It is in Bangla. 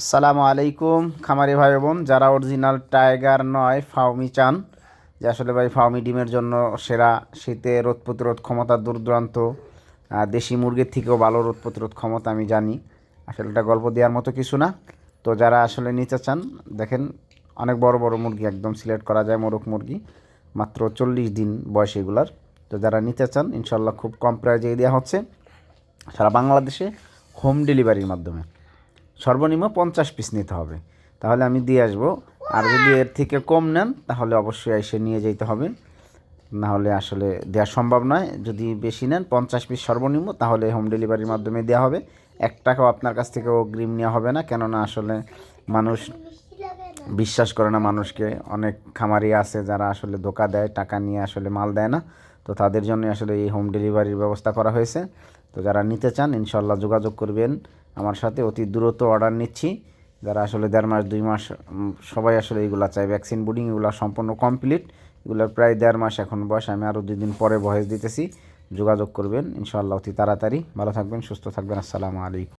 আসসালামু আলাইকুম খামারি ভাই বোন যারা অরিজিনাল টাইগার নয় ফাউমি চান যে আসলে ভাই ফাউমি ডিমের জন্য সেরা শীতে রোদ প্রতিরোধ ক্ষমতা দূর দূরান্ত আহ, দেশি মুরগির থেকেও ভালো রোদ প্রতিরোধ ক্ষমতা আমি জানি আসলে এটা গল্প দেওয়ার মতো কিছু না। তো যারা আসলে নিতে চান দেখেন অনেক বড় বড় মুরগি একদম সিলেক্ট করা যায় মোরগ মুরগি মাত্র চল্লিশ দিন বয়স এগুলার। তো যারা নিতে চান ইনশাল্লাহ খুব কম প্রাইজে দেওয়া হচ্ছে সারা বাংলাদেশে হোম ডেলিভারির মাধ্যমে। সর্বনিম্ন পঞ্চাশ পিস নিতে হবে। তাহলে আমি দিয়ে আসব। আর যদি এর থেকে কম নেন, তাহলে অবশ্যই এসে নিয়ে যেতে হবে। নাহলে আসলে দেওয়া সম্ভব নয়। যদি বেশি নেন, পঞ্চাশ পিস সর্বনিম্ন, তাহলে হোম ডেলিভারির মাধ্যমে দেওয়া হবে। এক টাকাও আপনার কাছ থেকে অগ্রিম নেওয়া হবে না। কেননা আসলে মানুষ বিশ্বাস করে না মানুষকে। অনেক খামারি আছে যারা আসলে ধোকা দেয়, টাকা নিয়ে আসলে মাল দেয় না। তো তাদের জন্য আসলে এই হোম ডেলিভারির ব্যবস্থা করা হয়েছে। তো যারা নিতে চান ইনশাল্লাহ যোগাযোগ করবেন আমার সাথে। অতি দ্রুত অর্ডার নিচ্ছি। যারা আসলে দেড় মাস, দুই মাস সবাই আসলে এইগুলা চাই ভ্যাকসিন বুডিং এগুলো সম্পূর্ণ কমপ্লিট এগুলোর প্রায় দেড় মাস এখন বয়স। আমি আরও দুই দিন পরে বয়স দিতেছি। যোগাযোগ করবেন। ইনশাল্লাহ অতি তাড়াতাড়ি। ভালো থাকবেন, সুস্থ থাকবেন। আসসালামু আলাইকুম।